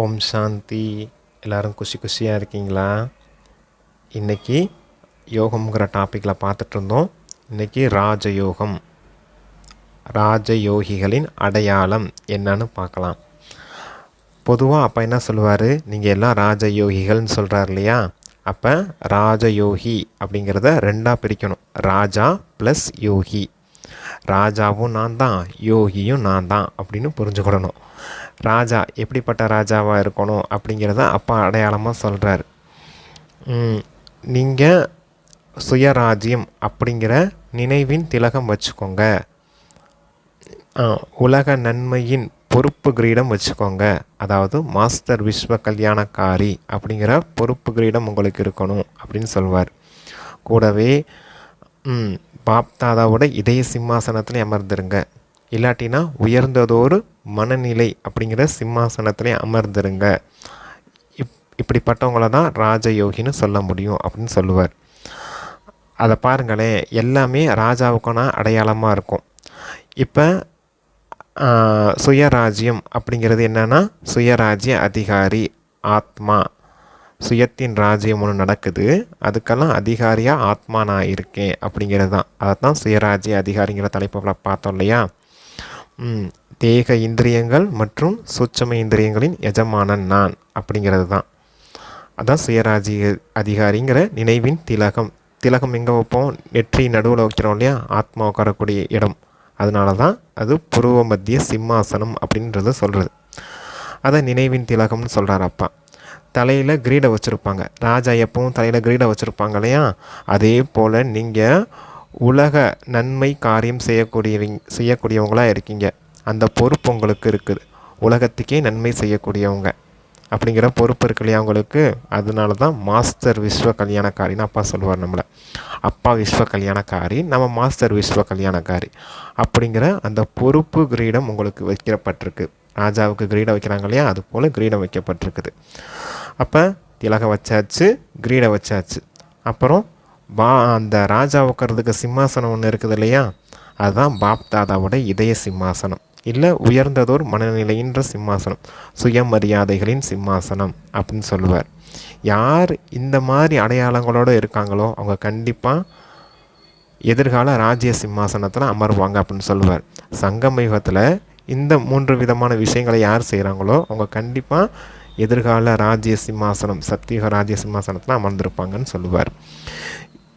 ஓம் சாந்தி எல்லோரும் குஷி குஷியாக இருக்கீங்களா? இன்றைக்கி யோகம்ங்கிற டாப்பிக்கில் பார்த்துட்டு இருந்தோம் இன்றைக்கி ராஜயோகம். ராஜயோகிகளின் அடையாளம் என்னன்னு பார்க்கலாம். பொதுவாக அப்போ என்ன சொல்லுவார்? நீங்கள் எல்லாம் ராஜயோகிகள்னு சொல்கிறார் இல்லையா? அப்போ ராஜயோகி அப்படிங்கிறத ரெண்டாக பிரிக்கணும். ராஜா ப்ளஸ் யோகி. ராஜாவும் நான் தான் யோகியும் நான் தான் அப்படின்னு புரிஞ்சுக்கிடணும். ராஜா எப்படிப்பட்ட ராஜாவாக இருக்கணும் அப்படிங்கிறத அப்பா அடையாளமாக சொல்கிறார் நீங்கள் சுயராஜ்யம் அப்படிங்கிற நினைவின் திலகம் வச்சுக்கோங்க. உலக நன்மையின் பொறுப்பு கிரீடம் வச்சுக்கோங்க. அதாவது மாஸ்டர் விஸ்வ கல்யாணக்காரி அப்படிங்கிற பொறுப்பு கிரீடம் உங்களுக்கு இருக்கணும் அப்படின்னு சொல்வார். கூடவே பாப் தாதாவோட இதய சிம்மாசனத்தில் அமர்ந்துருங்க. இல்லாட்டினா உயர்ந்ததொரு மனநிலை அப்படிங்கிற சிம்மாசனத்திலே அமர்ந்திருங்க. இப் இப்படிப்பட்டவங்கள தான் ராஜயோகின்னு சொல்ல முடியும் அப்படின்னு சொல்லுவார். அதை பாருங்களேன் எல்லாமே ராஜாவுக்கான அடையாளமாக இருக்கும். இப்போ சுயராஜ்யம் அப்படிங்கிறது என்னென்னா சுயராஜ்ய அதிகாரி ஆத்மா. சுயத்தின் ராஜ்யம் ஒன்று நடக்குது. அதுக்கெல்லாம் அதிகாரியாக ஆத்மா நான் இருக்கேன் அப்படிங்கிறது தான் அதை தான் சுயராஜ்ய அதிகாரிங்கிற தலைப்பில் பார்த்தோம் இல்லையா? தேக இந்திரியங்கள் மற்றும் சூட்சம இந்திரியங்களின் எஜமானன் நான் அப்படிங்கிறது தான் அதான் சுயராஜ்ய அதிகாரிங்கிற நினைவின் திலகம். திலகம் எங்கே வைப்போம்? நெற்றி நடுவில் வைக்கிறோம் இல்லையா? ஆத்மா உட்காரக்கூடிய இடம். அதனால தான் அது புருவ மத்திய சிம்மாசனம் அப்படின்றத சொல்கிறது அதை நினைவின் திலகம்னு சொல்கிறார் அப்பா. தலையில் கிரீடை வச்சுருப்பாங்க. ராஜா எப்பவும் தலையில் கிரீடை வச்சுருப்பாங்க இல்லையா? அதே போல் நீங்கள் உலக நன்மை காரியம் செய்யக்கூடிய செய்யக்கூடியவங்களாக இருக்கீங்க. அந்த பொறுப்பு உங்களுக்கு இருக்குது. உலகத்துக்கே நன்மை செய்யக்கூடியவங்க. அப்படிங்கிற பொறுப்பு இருக்கு இல்லையா உங்களுக்கு? அதனால தான் மாஸ்டர் விஸ்வ கல்யாணக்காரின்னு அப்பா சொல்லுவார் நம்மளை. அப்பா விஸ்வ கல்யாணக்காரி நம்ம மாஸ்டர் விஸ்வ கல்யாணக்காரி. அப்படிங்கிற அந்த பொறுப்பு கிரீடம் உங்களுக்கு வைக்கப்பட்டிருக்கு. ராஜாவுக்கு கிரீடம் வைக்கிறாங்க இல்லையா? அது போல் கிரீடம் வைக்கப்பட்டிருக்குது. அப்போ திலகை வச்சாச்சு கிரீடை வச்சாச்சு. அப்புறம் பா அந்த ராஜா உட்கறதுக்கு சிம்மாசனம் ஒன்று இருக்குது இல்லையா? அதுதான் பாப் தாதாவோட இதய சிம்மாசனம். இல்லை உயர்ந்ததோர் மனநிலையின்ற சிம்மாசனம். சுயமரியாதைகளின் சிம்மாசனம் அப்படின்னு சொல்லுவார். யார் இந்த மாதிரி அடையாளங்களோடு இருக்காங்களோ அவங்க கண்டிப்பாக எதிர்கால ராஜ்ய சிம்மாசனத்தில் அமருவாங்க அப்படின்னு சொல்லுவார். சங்கம யுகத்தில் இந்த மூன்று விதமான விஷயங்களை யார் செய்கிறாங்களோ அவங்க கண்டிப்பாக எதிர்கால ராஜ்ய சிம்மாசனம் சத்தியுக ராஜ்ய சிம்மாசனத்தில் அமர்ந்திருப்பாங்கன்னு சொல்லுவார்.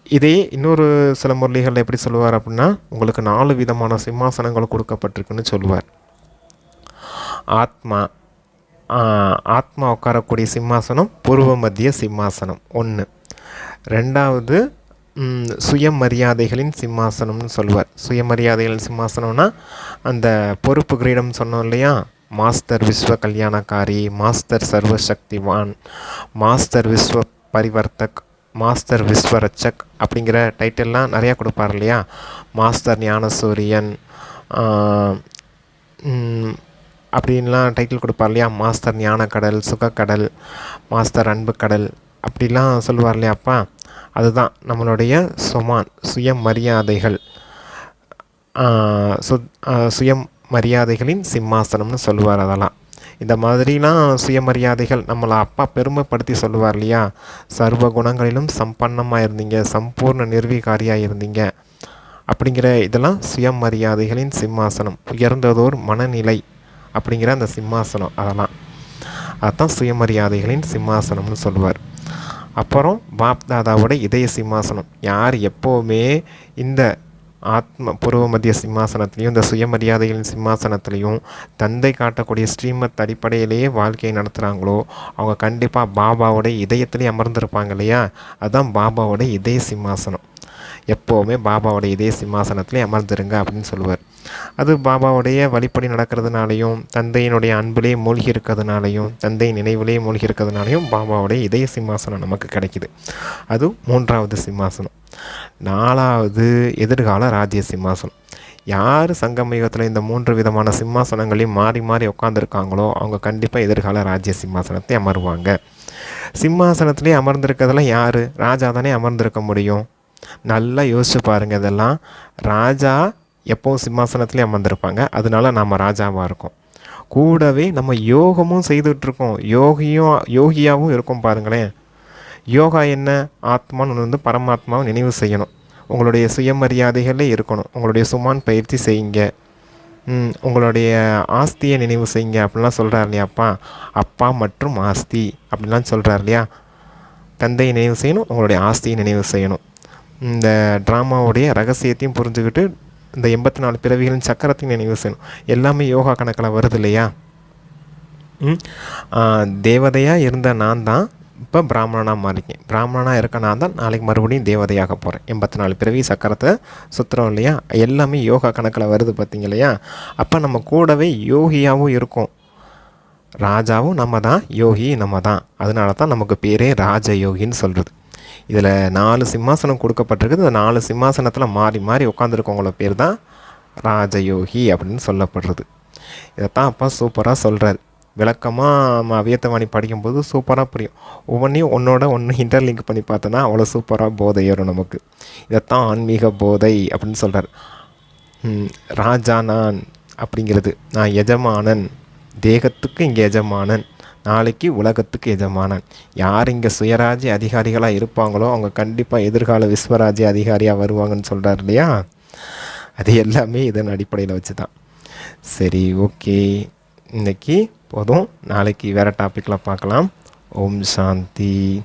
இதே இன்னொரு சில முரளிகளில் எப்படி சொல்லுவார் அப்படின்னா உங்களுக்கு நாலு விதமான சிம்மாசனங்கள் கொடுக்கப்பட்டிருக்குன்னு சொல்லுவார். ஆத்மா ஆத்மா உட்காரக்கூடிய சிம்மாசனம் பூர்வ மத்திய சிம்மாசனம் ஒன்று ரெண்டாவது சுயமரியாதைகளின் சிம்மாசனம்னு சொல்லுவார். சுயமரியாதைகளின் சிம்மாசனம்னா அந்த பொறுப்பு கிரீடம் சொன்னோம் இல்லையா? மாஸ்டர் விஸ்வ கல்யாணக்காரி மாஸ்டர் சர்வசக்திவான் மாஸ்டர் விஸ்வ பரிவர்த்தக் மாஸ்டர் விஸ்வரட்சக் அப்படிங்கிற டைட்டில்லாம் நிறையா கொடுப்பார் இல்லையா? மாஸ்டர் ஞானசூரியன் அப்படின்லாம் டைட்டில் கொடுப்பார் இல்லையா? மாஸ்டர் ஞானக்கடல் சுகக்கடல் மாஸ்டர் அன்புக்கடல் அப்படிலாம் சொல்லுவார் இல்லையா அப்பா? அதுதான் நம்மளுடைய சுமான் சுயமரியாதைகள். மரியாதைகள் சு- சுயம் மரியாதைகளின் சிம்மாசனம்னு சொல்லுவார் அதெல்லாம். இந்த மாதிரிலாம் சுயமரியாதைகள் நம்மளை அப்பா பெருமைப்படுத்தி சொல்லுவார் இல்லையா? சர்வ குணங்களிலும் சம்பன்னமாக இருந்தீங்க சம்பூர்ண நிர்வீகாரியாக இருந்தீங்க. அப்படிங்கிற இதெல்லாம் சுயமரியாதைகளின் சிம்மாசனம் உயர்ந்ததோர் மனநிலை அப்படிங்கிற அந்த சிம்மாசனம் அதெல்லாம். அதுதான் சுயமரியாதைகளின் சிம்மாசனம்னு சொல்லுவார். அப்புறம் பாப் தாதாவோட இதய சிம்மாசனம் யார் எப்போவுமே இந்த ஆத்ம பூர்வ மத்திய சிம்மாசனத்திலையும் இந்த சுயமரியாதைகளின் சிம்மாசனத்திலையும் தந்தை காட்டக்கூடிய ஸ்ரீமத் அடிப்படையிலேயே வாழ்க்கையை நடத்துகிறாங்களோ அவங்க கண்டிப்பாக பாபாவோட இதயத்திலே அமர்ந்திருப்பாங்க இல்லையா? அதுதான் பாபாவோட இதய சிம்மாசனம். எப்போவுமே பாபாவோட இதய சிம்மாசனத்திலே அமர்ந்துருங்க அப்படின்னு சொல்லுவார். அது பாபாவுடைய வழிப்படி நடக்கிறதுனாலையும் தந்தையினுடைய அன்பிலே மூழ்கி இருக்கிறதுனாலையும் தந்தை நினைவிலே மூழ்கி இருக்கிறதுனாலையும் பாபாவுடைய இதய சிம்மாசனம் நமக்கு கிடைக்குது. அது மூன்றாவது சிம்மாசனம். நாலாவது எதிர்கால ராஜ்ய சிம்மாசனம். யார் சங்கம யுகத்தில் இந்த மூன்று விதமான சிம்மாசனங்களையும் மாறி மாறி உட்காந்துருக்காங்களோ அவங்க கண்டிப்பாக எதிர்கால ராஜ்ய சிம்மாசனத்தை அமருவாங்க. சிம்மாசனத்திலே அமர்ந்திருக்கிறதெல்லாம் யார்? ராஜா தானே அமர்ந்திருக்க முடியும். நல்லா யோசிச்சு பாருங்கள் இதெல்லாம். ராஜா எப்போவும் சிம்மாசனத்துலேயே அமர்ந்திருப்பாங்க. அதனால நாம் ராஜாவாக இருக்கோம். கூடவே நம்ம யோகமும் செய்துட்ருக்கோம். யோகியும் யோகியாகவும் இருக்கும் பாருங்களேன். யோகா என்ன? ஆத்மான்னு வந்து பரமாத்மாவை நினைவு செய்யணும். உங்களுடைய சுயமரியாதைகளே இருக்கணும். உங்களுடைய சுமான் பயிற்சி செய்யுங்க. உங்களுடைய ஆஸ்தியை நினைவு செய்யுங்க அப்படிலாம் சொல்கிறார் இல்லையா அப்பா? அப்பா மற்றும் ஆஸ்தி அப்படிலாம் சொல்கிறார் இல்லையா? தந்தையை நினைவு செய்யணும். உங்களுடைய ஆஸ்தியை நினைவு செய்யணும். இந்த ட்ராமாவுடைய ரகசியத்தையும் புரிஞ்சுக்கிட்டு இந்த எண்பத்தி நாலு பிறவிகளின் சக்கரத்தின் நினைவு செய்யணும் எல்லாமே யோகா கணக்கில் வருது இல்லையா? ம். தேவதையாக இருந்த நான் தான் இப்போ பிராமணனாக மாறிக்கேன் பிராமணனாக இருக்க நான் தான் நாளைக்கு மறுபடியும் தேவதையாக போகிறேன் எண்பத்தி நாலு பிறவி சக்கரத்தை சுற்றுறோம் இல்லையா? எல்லாமே யோகா கணக்கில் வருது பார்த்தீங்க இல்லையா? அப்போ நம்ம கூடவே யோகியாகவும் இருக்கும். ராஜாவும் நம்ம தான் யோகி நம்ம தான். அதனால தான் நமக்கு பேரே ராஜயோகின்னு சொல்கிறது இதில் நாலு சிம்மாசனம் கொடுக்கப்பட்டிருக்குது. இந்த நாலு சிம்மாசனத்தில் மாறி மாறி உட்காந்துருக்கவங்கள பேர் தான் ராஜயோகி அப்படின்னு சொல்லப்படுறது. இதைத்தான் அப்பா சூப்பராக சொல்கிறார் விளக்கமாக நம்ம அவியத்தவாணி படிக்கும்போது சூப்பராக புரியும். ஒவ்வொன்றையும் ஒன்றோட ஒன்று இன்டர்லிங்க் பண்ணி பார்த்தோன்னா அவ்வளோ சூப்பராக போதை ஏறும் நமக்கு. இதைத்தான் ஆன்மீக போதை அப்படின்னு சொல்கிறார் ராஜா நான் அப்படிங்கிறது. நான் எஜமானன். தேகத்துக்கு இங்கே எஜமானன். நாளைக்கு உலகத்துக்கு எஜமானன். யார் இங்கே சுயராஜ்ய அதிகாரிகளாக இருப்பாங்களோ அவங்க கண்டிப்பாக எதிர்கால விஸ்வராஜ்ய அதிகாரியாக வருவாங்கன்னு சொல்கிறார் இல்லையா? அது எல்லாமே இதன் அடிப்படையில் வச்சு தான் சரி ஓகே. இன்னைக்கு போதும். நாளைக்கு வேறு டாப்பிக்கில் பார்க்கலாம். ஓம் சாந்தி.